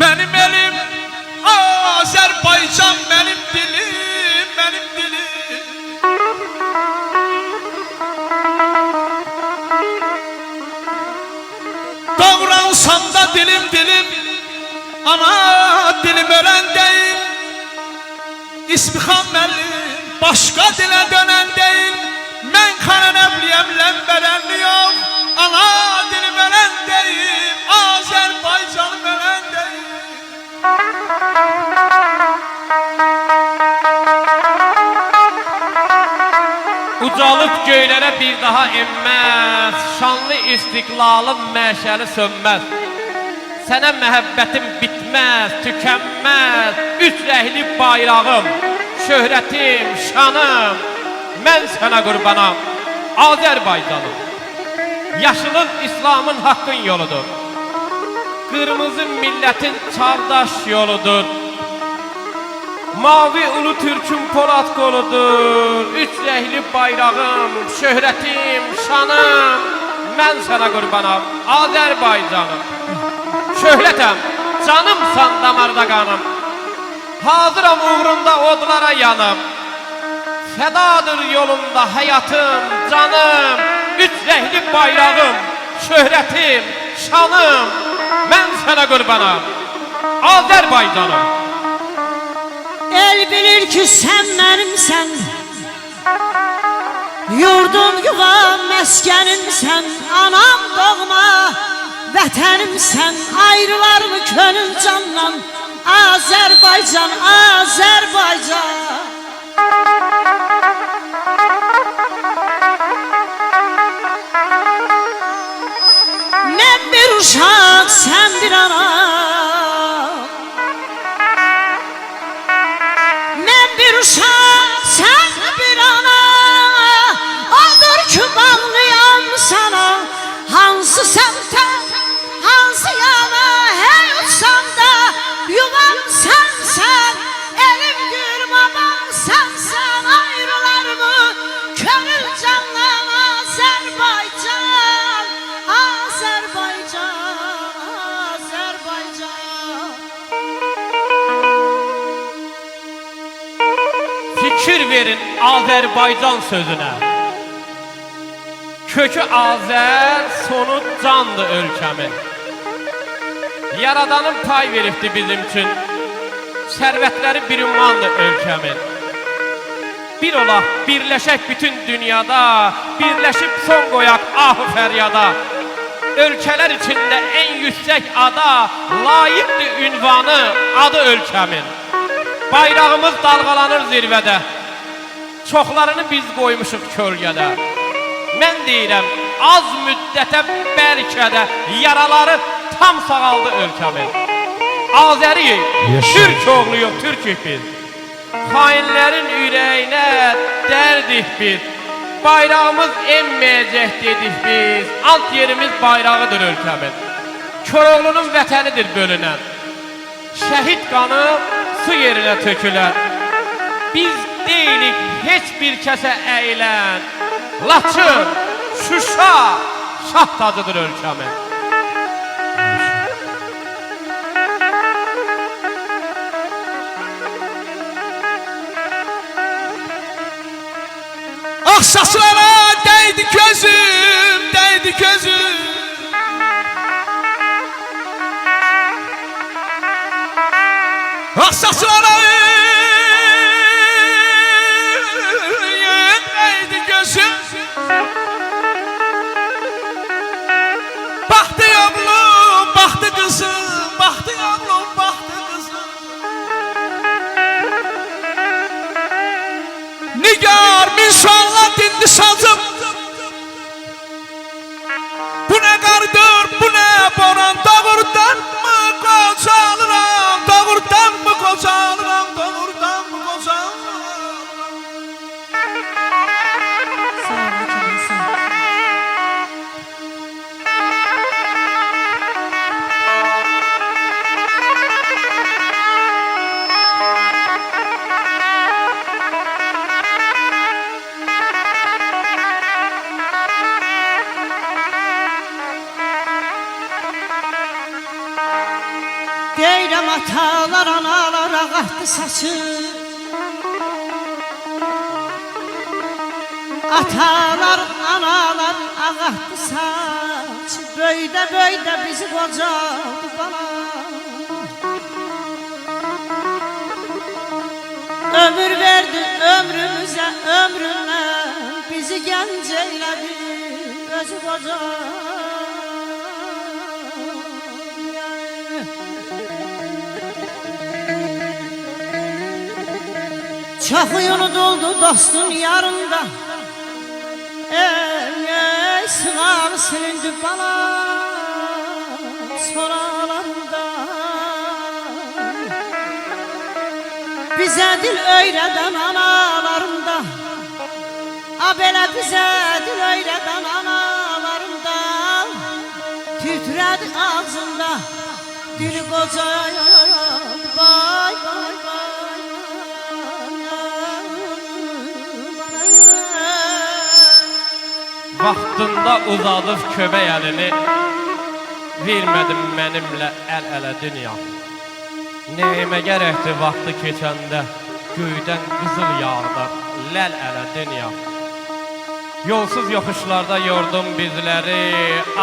Benim elim Azerbaycan benim dilim benim dilim. Davransam da dilim dilim. Ana dilim ölen değil. İsmi Xamməli başqa dilə dönən deyil Mən Xanənəbliyəm ləmbərənli yox Ana Ucalıb göylərə bir daha enməz Şanlı istiqlalım məşəli sönməz Sənə məhəbbətim bitməz, tükənməz. Üç rəhli bayrağım, şöhrətim, şanım. Mən sənə qurbanam, Azərbaycanım. Yaşılın İslamın haqqın yoludur. Qırmızı millətin çağdaş yoludur Mavi ulu Türk'ün Polat koludur. Üç rəhli bayrağım, şöhrətim, şanım. Mən sənə qurbanam, Azərbaycanım. Şöhrətəm, canımsan damarda qanım. Hazıram uğrunda odlara yanım. Fədadır yolunda həyatım, canım. Üç rəhli bayrağım, şöhrətim, şanım. Mən sənə qurbanam, Azərbaycanım El bilir ki sen benimsen Yurdum yuvam meskenimsen Anam doğma Vətənimsən ayrılar mı könül candan Azərbaycan, Azərbaycan Fikir verin Azərbaycan sözünə Kökü Azər, sonu candı ölkəmin. Yaradanın pay veribdi bizim üçün. Sərvətləri bir ümmandı ölkəmin. Bir olaq, birləşək bütün dünyada Birləşib son qoyaq ahı fəryada. Ölkələr içində en yüksək ada Layiqdir ünvanı, adı ölkəmin Bayrağımız dalğalanır zirvədə Çoxlarını biz qoymuşuq kölgədə Mən deyirəm, az müddətə bəlkə də Yaraları tam sağaldı ölkəmin. Azəriyik. Türk oğluyuq, Türkük biz Xainlərin ürəyinə dərdik biz Bayrağımız emməyəcək dedik biz. Alt yerimiz bayrağıdır ölkəmin. Koroğlunun vətənidir bölünən. Şəhid qanı su yerinə tökülər Biz deyilik heç bir kəsə əylən Laçın, Şuşa, şah tacıdır ölkəmin Ah saçlara değdi gözüm değdi gözüm Ah saçlara atalar analar ağarttı saçı. Atalar analar ağarttı saçı. Böyde böyde bizi kocaldı bana. Ömür verdi ömrümüze ömrüne Bizi genç eyledi özü koca Çok unutuldu dostun yarında. Ey sığar silindi bana Soralarında. Bize dil öyreden analarında A belə bizə dil öyrədən analarında. Titrədi ağzında dili qocaya Vaxtında uzadıb köbək əlini. Vermədim mənimlə əl-ələ dünya. Neyimə gərəkdir vaxtı keçəndə Göydən qızıl yağdı ləl-ələ dünya. Yolsuz yoxuşlarda yordum bizləri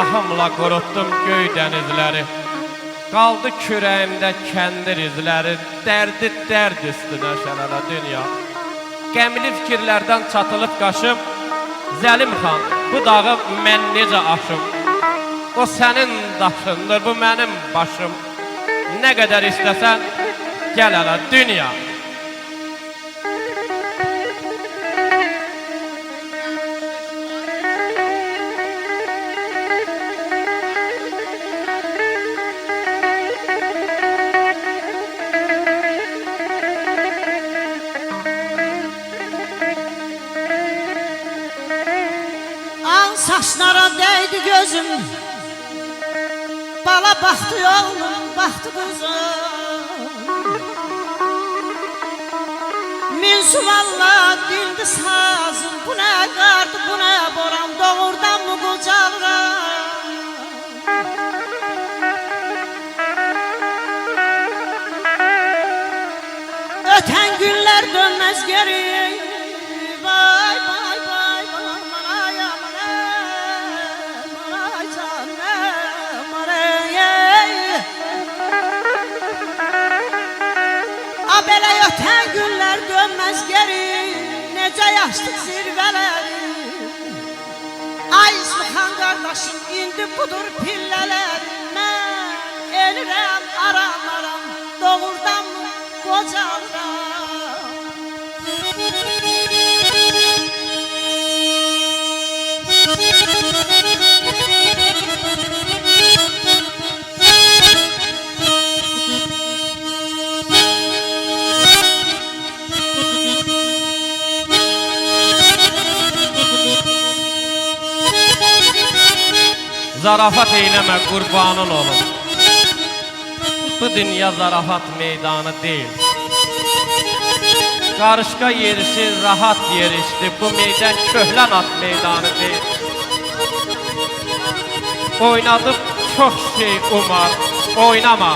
Ahımla qurutdum göy dənizləri. Qaldı kürəyimdə kəndir izləri Dərdi dərd üstünə şələlə dünya. Qəmli fikirlərdən çatılıb qaşım Zəlim xan, bu dağı mən necə aşım? O sənin daşındır, bu mənim başım. Nə qədər istəsən, gəl hələ dünya. Baktı oğlum baktı kızım. Min suvalla dildi sazım Bu ne kardı bu ne boran Doğurdan mı kocalıram Öten günler dönmez geri dönmez geri Nece yaştık zirveleri? Ay İsmihan kardeşim indi budur pillelerim Ben elirem aram aram Doğurdan mı kocalıram Zarafat eyləmə qurbanın olum. Bu dünya zarafat meydanı deyil. Qarışqa yerisi rahat yerişdi. Bu meydan köhlən at meydanı deyil. Oynadıb çox şey umar, oynama.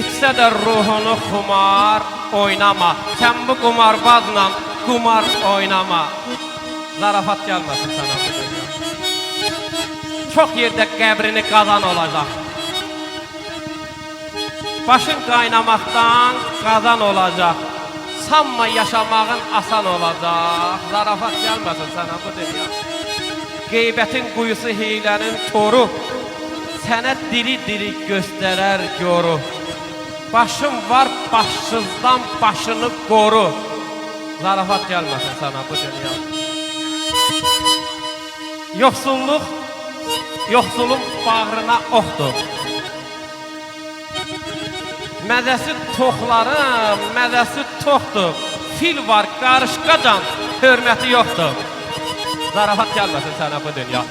Etsə də ruhunu xumar, oynama. Sən bu qumarbazla qumar oynama. Zarafat gəlməsin sənə. Çox yerdə qəbrini qazan olacaq. Başın qaynamaqdan qazan olacaq. Sanma yaşamağın asan olacaq. Zarafat gəlməsin sənə bu dünya. Qeybətin quyusu hiylənin toru sənə diri-diri göstərər yoru. Başın var başsızdan başını qoru. Zarafat gəlməsin sənə bu dünya. Yoxsulluq yoxsulun bağrına oxdur. Məzəsi toxların, məzəsi toxdur. Fil var, qarışqacan, hörməti yoxdur. Zarafat gəlməsin sənə bu dünya.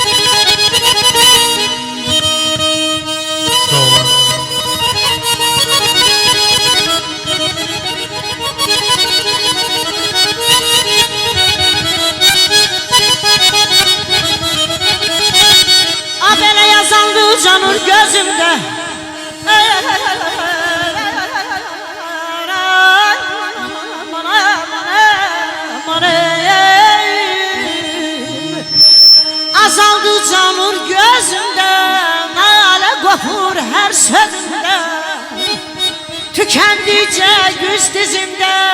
azaldı canır gözümde. Azaldı canır gözümde Nale kopur her sözümde. Tükendice güz dizimde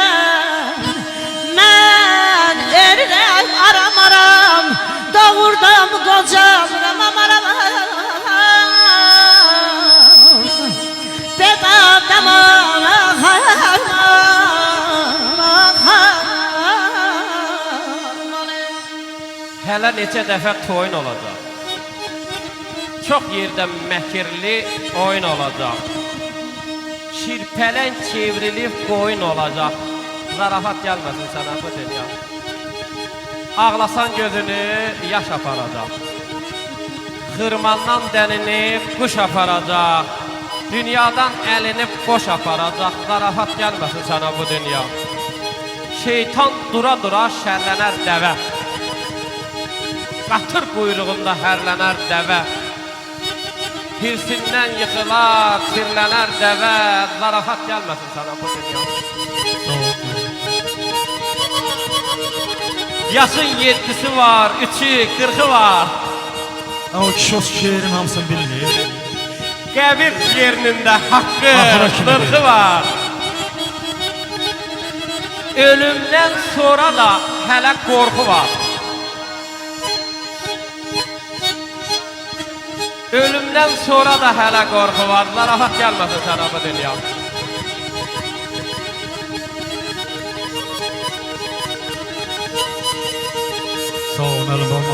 Ben erirem aram aram. Doğurdum kocalıram amaram Bedadam Hələ neçə dəfə toyun olacaq. Çox yerdə məkirli oyun olacaq. Şirpələn çevrilib qoyun olacaq. Zarafat gəlməsin sənə bu dünya. Ağlasan gözünü yaş aparacaq. Xırmandan dənini quş aparacaq. Dünyadan əlini boş aparacaq. Zarafat gəlməsin sənə bu dünya. Şeytan dura-dura şərlənər dəvə. Qatır quyruğunda hərlənər dəvə Hirsindən yıxılar, tirlənər dəvə Zarafat gəlməsin sana bu dünya Yaşın yedisi var, üçü, qırxı var O kişi o şehrin hamısını bilir. Qəbir yerində haqqı, Axıra kimi qırxı var Ölümdən sonra da hələ qorxu var Ölümdən sonra da hələ qorxu var. Narahat gəlməsin sənə bu dünya. Sağ ol elim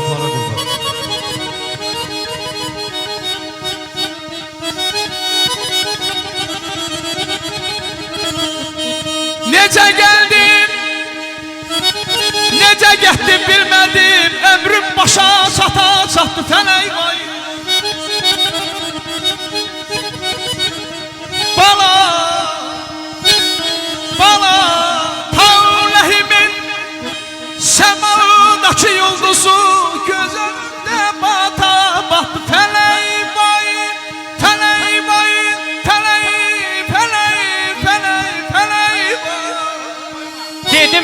Necə getdim bilmədim Ömrüm başa çata çatdı fələk vay. Bala Bala Tavləhimin Səmadakı yulduzu gözümdə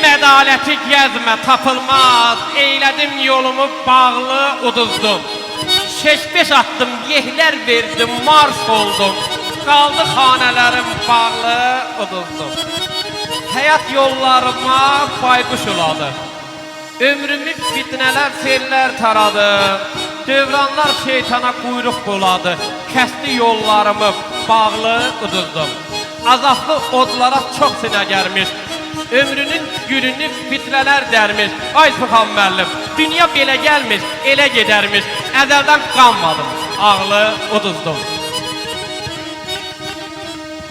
Dedim ədaləti gəzmə, tapılmaz. Eylədim yolumu bağlı, uduzdum. Şeş-beş attım, yehlər verdim, marş oldum. Qaldı xanələrim bağlı, uduzdum. Həyat yollarıma bayquş uladı. Ömrümü fitnələr, fellər taradı. Dövranlar şeytana quyruq buladı. Kəsdi yollarımı bağlı, uduzdum. Azablı odlara çox sinə gəlmiş. Ömrünün gülünü fitlələr dərmiş. Ay müəllim, dünya belə gəlmiş, elə gedərmiş. Əzəldən qanmadım, ağlı uduzdum.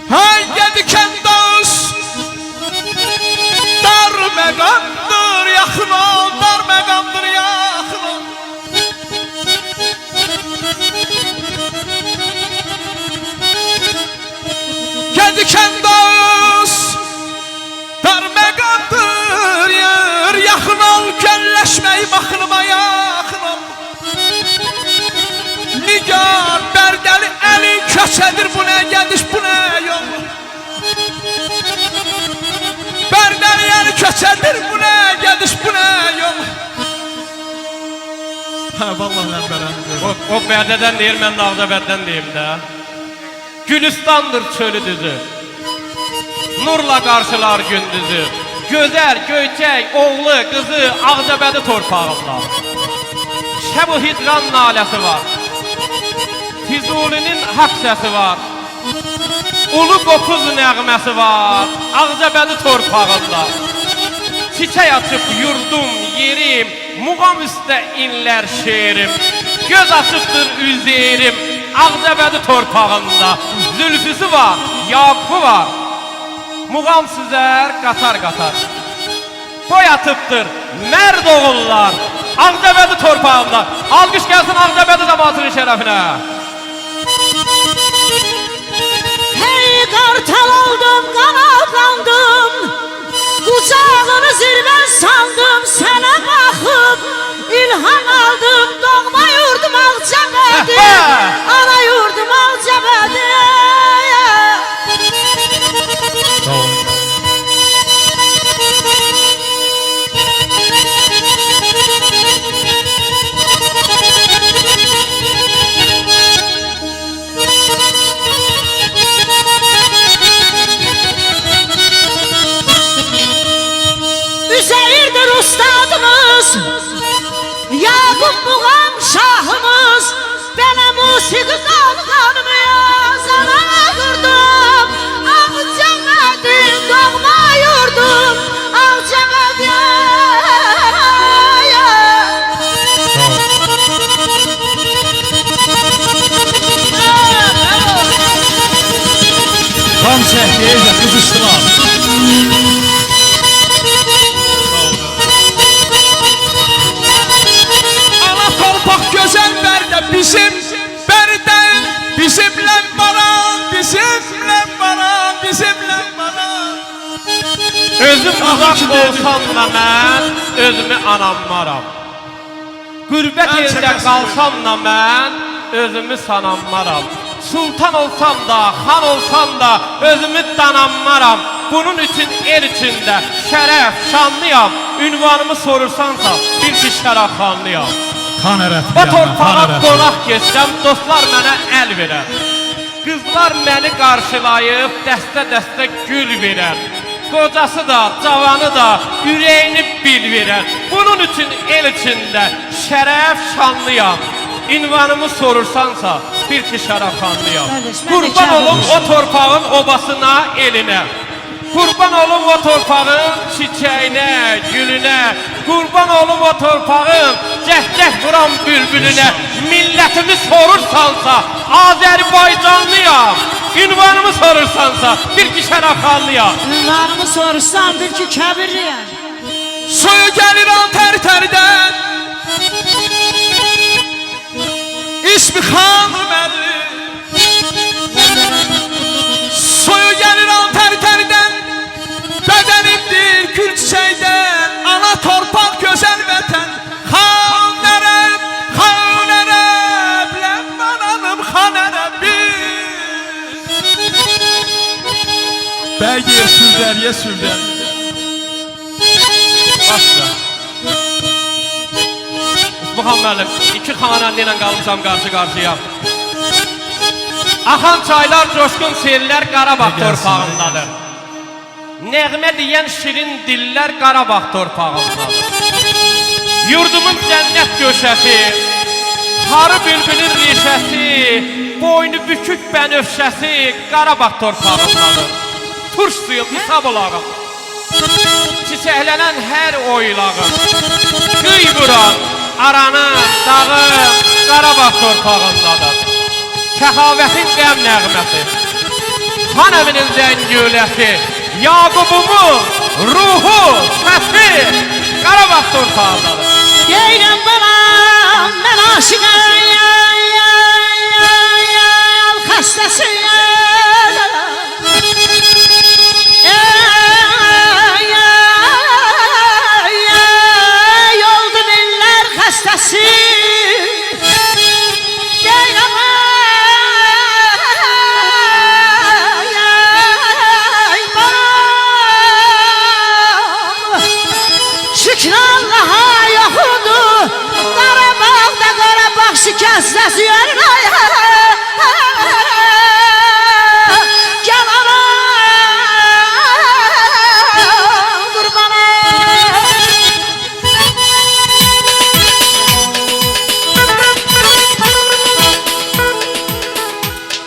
Hay gediken dağız Dar megamdır yakın ol Dar megamdır yakın ol Gediken berdeli elin köşedir bu ne gediş bu ne yol Berdeli eli köşedir bu ne gediş bu ne yol Ha vallahi ben beğendim. O, o Bərdədən deyir, mən də Ağdabəddən deyim də. Gülistandır çölü düzü. Nurla qarşılar gündüzü. Gözəl, göyçək, oğlu, qızı Ağdabədi torpağında. Şəb-ı hicran naləsi var. Füzulinin haqq var. Ulu qopuz nəğməsi var. Ağcabədi torpağında. Çiçək açıb yurdum, yerim, muğam üstə inlər şeirim. Göz açıbdır üzerim, Ağcabədi torpağında. Zülfüsü var, Yakubu var. Muğam süzər qatar-qatar. Boy atıbdır mərd oğullar. Ağcabədi torpağında. Alqış gəlsin Ağcabədi cəmaatının şərəfinə. Hey kartal oldum kanatlandım Kucağını zirve sandım sana bakıp ilham aldım Doğma yurdum Akçabedim Heh, heh. Ana Muğam şahımız Bana musiki dalganımı yazana kırdım Avcamadım doğma yurdum uzaq ki dedi. olsam da mən özümü anammaram. Qürbət yerdə çəkəsirim. qalsam da mən özümü sanammaram. Sultan olsam da, xan olsam da özümü danammaram. Bunun üçün el içində şərəf, şanlıyam. Ünvanımı sorursansa bir ki şərəfxanlıyam. Xan ərəf. O torpağa qonaq geçsəm dostlar mənə əl verər. Qızlar məni qarşılayıb dəstə-dəstə gül verər. Qocası da, cavanı da ürəyini bil verər. Bunun üçün el içində şərəf şanlıyam. İnvanımı sorursansa bir ki şərəfxanlıyam. Qurban olum o torpağın obasına, elinə. Qurban olum o torpağın çiçəyinə, gülünə. Qurban olum o torpağın cəhcəh vuran bülbülünə. Millətimi sorursansa Azərbaycanlıyam. Ünvanımı sorursansa bir ki şərəfxanlıyam. Ünvanımı soruşsan bil ki kəbirliyəm Suyu gəlir al tər tərdən. İsmi xan Ömərli. Suyu gəlir Bəy yer sürdəriyə sürdər. Başla. Muhammed müəllim, iki xanəndə ilə qalmışam qarşı-qarşıya. Axan çaylar, coşqun sellər Qarabağ torpağındadır. Nəğmə deyən şirin dillər Qarabağ torpağındadır. Yurdumun cənnət göşəsi, Harı bülbülün rişəsi, boynu bükük bənövşəsi Qarabağ torpağındadır. Turş suyu hesab olağım. Çiçəklənən hər oylağım Qıy vuran aranın, dağın Qarabağ torpağındadır Səxavətin qəm nəğməsi Xan əminin zəngüləsi Yaqubumun ruhu, səsi Qarabağ torpağındadır Deyirəm balam mən aşıqam Xəstəsiyəm